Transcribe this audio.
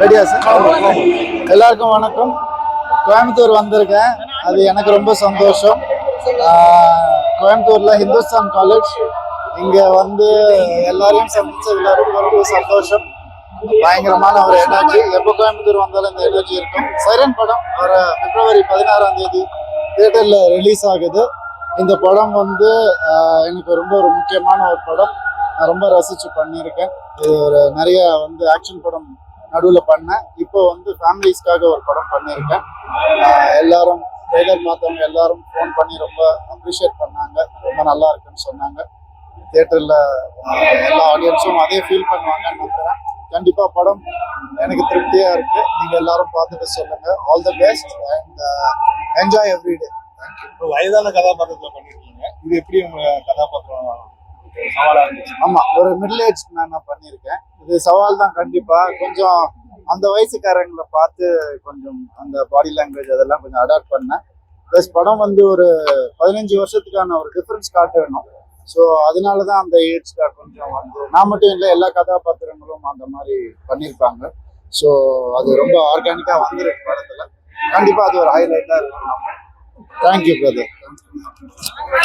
ரெடியா சார் எல்லாருக்கும் வணக்கம். கோயம்புத்தூர் வந்திருக்கேன். அது எனக்கு ரொம்ப சந்தோஷம். கோயம்புத்தூரில் ஹிந்துஸ்தான் காலேஜ் இங்கே வந்து எல்லாரையும் சந்திச்சதுல ரொம்ப ரொம்ப சந்தோஷம். பயங்கரமான ஒரு எனர்ஜி எப்போ கோயம்புத்தூர் வந்தாலும் இந்த எனர்ஜி இருக்கும். சைரன் படம் வர பிப்ரவரி பதினாறாம் தேதி தியேட்டரில் ரிலீஸ் ஆகுது. இந்த படம் வந்து எனக்கு ரொம்ப ஒரு முக்கியமான ஒரு படம். நான் ரொம்ப ரசித்து பண்ணியிருக்கேன். இது ஒரு நிறைய வந்து ஆக்ஷன் படம் நடுவில் பண்ணேன். இப்போ வந்து ஃபேமிலிஸ்க்காக ஒரு படம் பண்ணியிருக்கேன். எல்லாரும் ட்ரெய்லர் பார்த்தவங்க எல்லாரும் ஃபோன் பண்ணி ரொம்ப அப்ரிஷியேட் பண்ணாங்க. ரொம்ப நல்லா இருக்குன்னு சொன்னாங்க. தியேட்டரில் எல்லா ஆடியன்ஸும் அதே ஃபீல் பண்ணுவாங்கன்னு நம்புகிறேன் கண்டிப்பாக படம் எனக்கு திருப்தியாக இருக்கு. நீங்கள் எல்லாரும் பார்த்துட்டு சொல்லுங்க. All the best and enjoy every day thank you வயதான கதாபாத்திரத்தில் பண்ணியிருக்கீங்க இது எப்படி உங்க கதாபாத்திரம்? ஆமா ஒரு மிடில் ஏஜ் மேனா பண்ணியிருக்கேன். இது சவால் தான் கண்டிப்பா. கொஞ்சம் அந்த வயசுக்காரங்களை பார்த்து கொஞ்சம் அந்த பாடி லாங்குவேஜ் அதெல்லாம் கொஞ்சம் அடாப்ட் பண்ணேன். ப்ளஸ் படம் வந்து ஒரு பதினஞ்சு வருஷத்துக்கான ஒரு டிஃப்ரென்ஸ் காட்டணும் ஸோ அதனால தான் அந்த ஏஜ்ல கொஞ்சம் வந்து நான் மட்டும் இல்லை எல்லா கதாபாத்திரங்களும் அந்த மாதிரி பண்ணியிருப்பாங்க ஸோ அது ரொம்ப ஆர்கானிக்காக வந்துருக்கு படத்தில். கண்டிப்பாக அது ஒரு ஹைலைட்டாக இருக்கும். Thank you brother